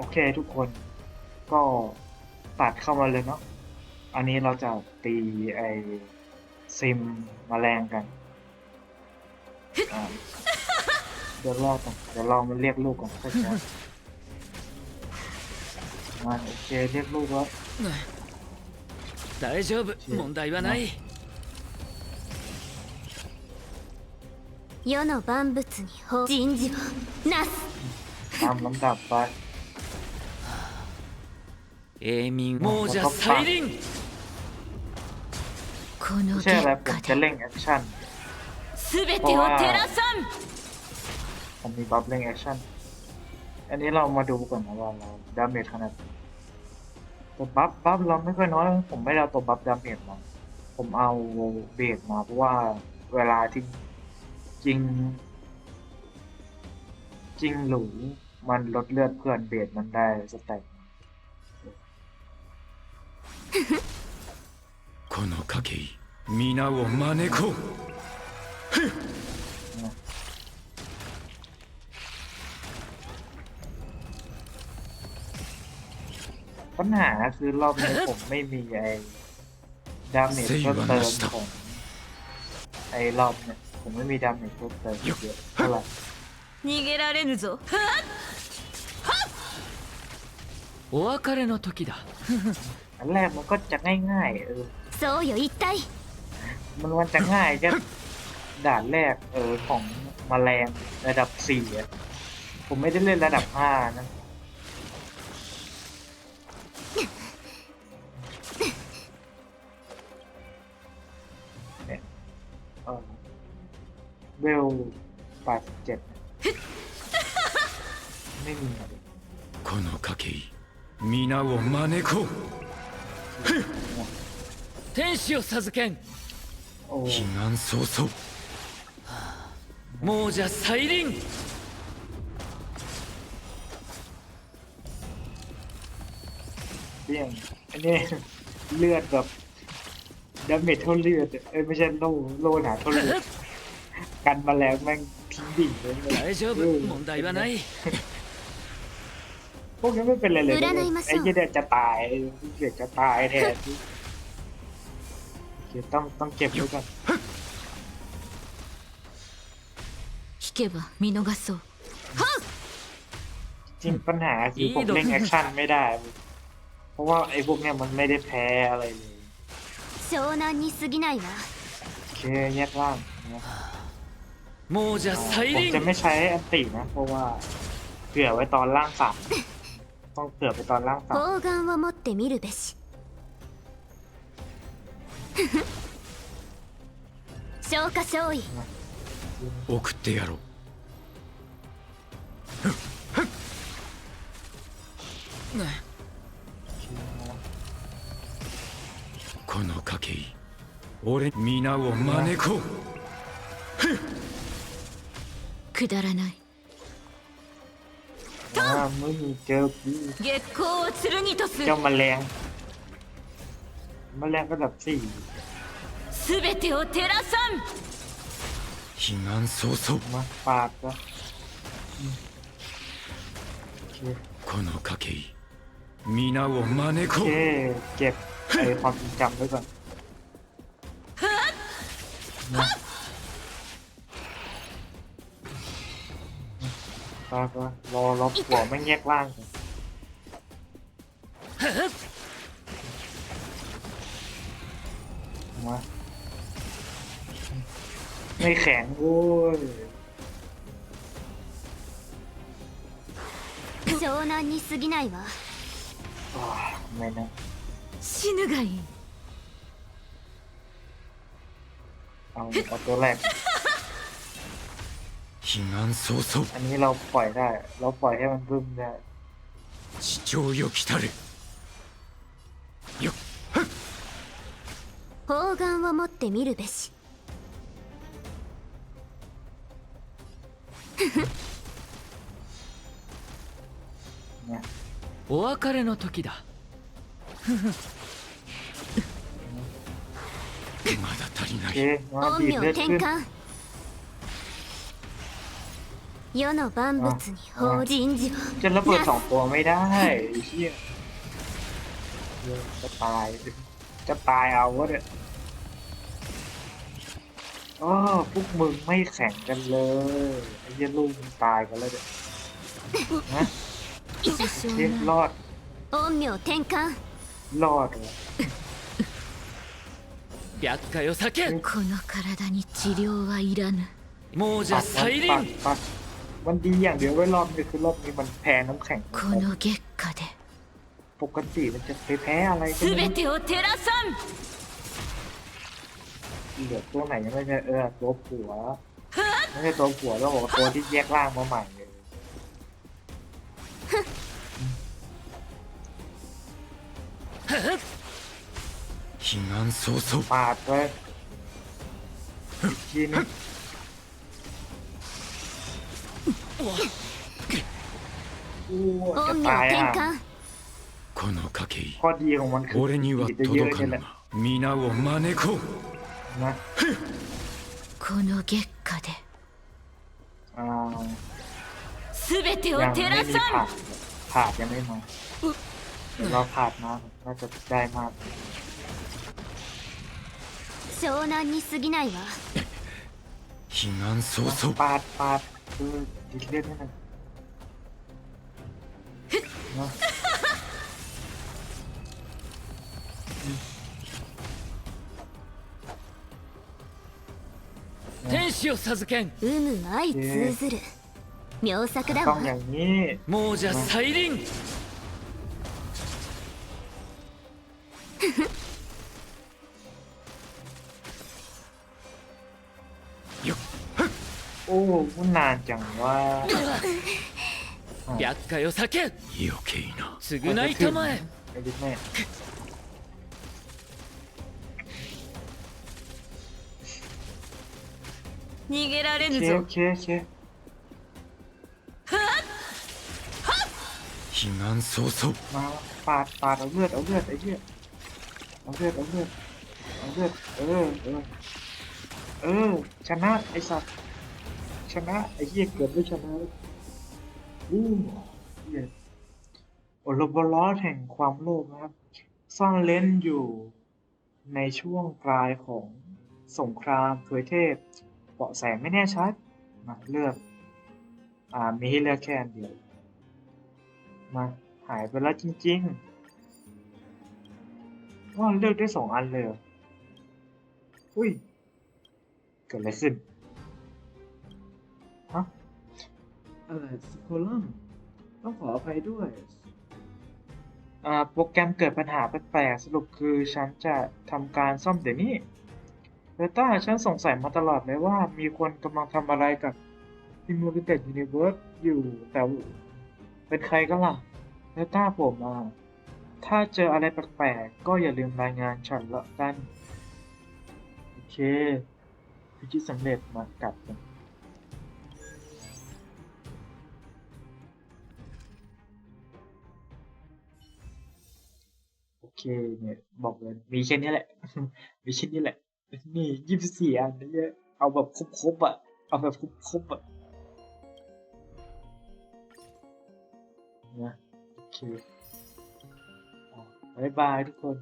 โอเคทุกคนก็ตัดเข้ามาเลยเนาะ อันนี้เราจะตีไอซิมแมลงกันอ่าเดี๋ยวรอก่อนเดี๋ยวลองมาเรียกลูกก่อนสักนะมาโอเคเรียกลูกแล้ว 大丈夫問題はない世の万物に法人事をなす ตามลำดับไป เอมิงโมจะไซริงไม่ใช่อะไรผมจะเร่งแอคชั่นเพราะว่าผมมีบัฟเร่งแอคชั่น อันนี้เรามาดูก่อนนะว่าเราดาเมจขนาดตัวบัฟบัฟเราไม่ค่อยน้อยผมไม่เอาตัวบัฟดาเมจมาผมเอาเบรดมาเพราะว่าเวลาที่จริง จริงหลูมันลดเลือดเพื่อนเบรดมันได้สเต็ก この賭け意皆を招こう ปัญหาคือรอบนี้ผมไม่มีไอ้ดาเมจเพิ่มเติมของไอ้รอบเนี่ยผมไม่มีดาเมจเพิ่มเติมเยอะเท่าไหร่ 逃げられぬぞお別れの時だ อันแรกมันก็จะง่ายๆเออ そうよ一体 มันมันจะง่ายแค่ด่านแรกเออของมแมลงระดับสี่อะผมไม่ได้เล่นระดับห้านะเนี่ยเออเวลแปดสิบเจ็ดไม่มีอะไร この賭け意皆を招こう 天使を授けん โอ้ 彼岸早々亡者再臨 เรี่ยงอันนี้ เลือดแบบดาเมจเท่าเลือดอะเอ้ยไม่ใช่โล่โล่หนาเท่าเลือด กันแมาแล้วแม่งทิ้งดิ่งเลย 大丈夫問題はない พวกนี้ไม่เป็นไรเลย 占いましょう ไอ้เหี้ยเด็จะตายเด็กจะตายแทนโอเคต้องต้องเก็บไว้ก่อน 引けば見逃そう จริงปัญหาคือผมเล่นแอคชั่นไม่ได้ เพราะว่าไอ้พวกเนี้ยมันไม่ได้แพ้อะไรเลย 湘南に過ぎないわ โอเคแยกล่างนะ 亡者 ผม 再臨 จะไม่ใช้อันตินะ เพราะว่าเผื่อไว้ตอนล่างสาม ต้องเผื่อไปตอนล่างสาม 砲丸を持ってみるべし消化勝位送ってやろうこの賭け意俺皆を招こうくだらない อ่า ไม่มีเจอพี่ 月光を剣とす เจ้าแมลงแมลงระดับสี่ 全てを照らさん彼岸早々 มาปาดก็อืมโอเค この賭け意皆を招 โอ こ เค う เก็บไอ้ความทรงจำไว้ก่อน นะปาดก็รอรอหัวไม่งแยกล่างก่อนมาไม่แข็งโว้ย 湘南に過ぎないわ อ่าไม่นะ 死ぬがいい เอาเอาตัวแรก 彼岸早々 อันนี้เราปล่อยได้ เราปล่อยให้มันบึ้มได้ 地上よ来たれよ砲丸を持ってみるべし เนี่ย お別れの時だまだ足りな โอย เคมา 陰 ดีด 陽 เลือด 転 ขึ้น 換 世の万物に法人事を จะระเบิดสองตัวไม่ได้ไอ้เหี้ยเหี้ยจะตาย จะตายเอาวะเนี่ยอ๋อพวกมึงไม่แข่งกันเลยไอ้เหี้ยลูกมึงตายกันแล้วเนี่ยนะ 師 เฮ้ย 匠 ร の อด 陰陽転換 รอดเหรอ 百花よ避けこの体に治療はいらぬ亡者 ปัด 再 ปัด 臨 ปัด มันดีอย่างเดียวไว้รอบนี้คือรอบนี้มันแพ้น้ำแข็ง この月下で ปกติมันจะไปแพ้อะไรก็ไม่ 全 รู้ てを照らさん เหลือตัวไหนยังไม่ใช่เออตัวผัวไม่ใช่ตัวผัวแล้วบอกว่าตัวที่แยกร่างมาใหม่เลย 悲願早々 ปาดไปอีกทีนึง อู้จะ 陰陽 ตาย 転 อ่ะ 換この賭け ข้อดีของมันคือ 俺には จะเยอะ 届か นี่ ぬ แหละ が皆を招こう นะ この月下で อ่า 全てを ยัง 照 ไม่ ら มี さ ผ่านผ่านยังไม่มาเดี๋ยวเราผ่านมาน่าจะได้มาก ん湘南に過ぎないわ悲願早々 ปาดป 激励、天使を授けん。うむ愛通ずる、えー、妙作だわ。もうじゃ再臨、うん อ้มันนานจังว่า 百花よ避け余計な償いたまえ ไอ้ดิแม่ 逃げられ โอ ぬ เค ぞ โอเคโอเค 悲願早々 มาปาดปาดเอาเลือดเอาเลือดไอ้เหี้ยเอาเลือดเอาเลือดเอาเลือดเออเออเออชนะไอ้สัตว์ ชนะไอ้เหี้ยเกือบไม่ชนะอู้เหี้ยโอลบลอสแห่งความโลภนะครับ ซ่อนเล้นอยู่ในช่วงปลายของสงครามถวยเทพเบาะแสไม่แน่ชัด มาเลือก อ่า มีให้เลือกแค่อันเดียว มาหายไปแล้วจริงๆว่าเลือกได้สองอันเลยเหรออุ้ย เกิดอะไรขึ้น เออสโคลัมต้องขออภัยด้วย อ่าโปรแกรมเกิดปัญหาแปลกๆสรุปคือฉันจะทำการซ่อมเดี๋ยวนี้เบต้าฉันสงสัยมาตลอดเลยว่ามีคนกำลังทำอะไรกับ Immortal Universe อยู่แต่เป็นใครก็ล่ะเบต้าผมอะถ้าเจออะไรแปลกๆ ก็อย่าลืมรายงานฉันละกัน โอเคพิธีสำเร็จมากัดกัน เคเนี่ยบอกเลยมีแค่นี้แหละ มีแค่นี้แหละ นี่ยี่สิบสี่อันนี่เอาแบบครบๆอะ เอาแบบครบๆอะนะโอเคบายบายทุกคน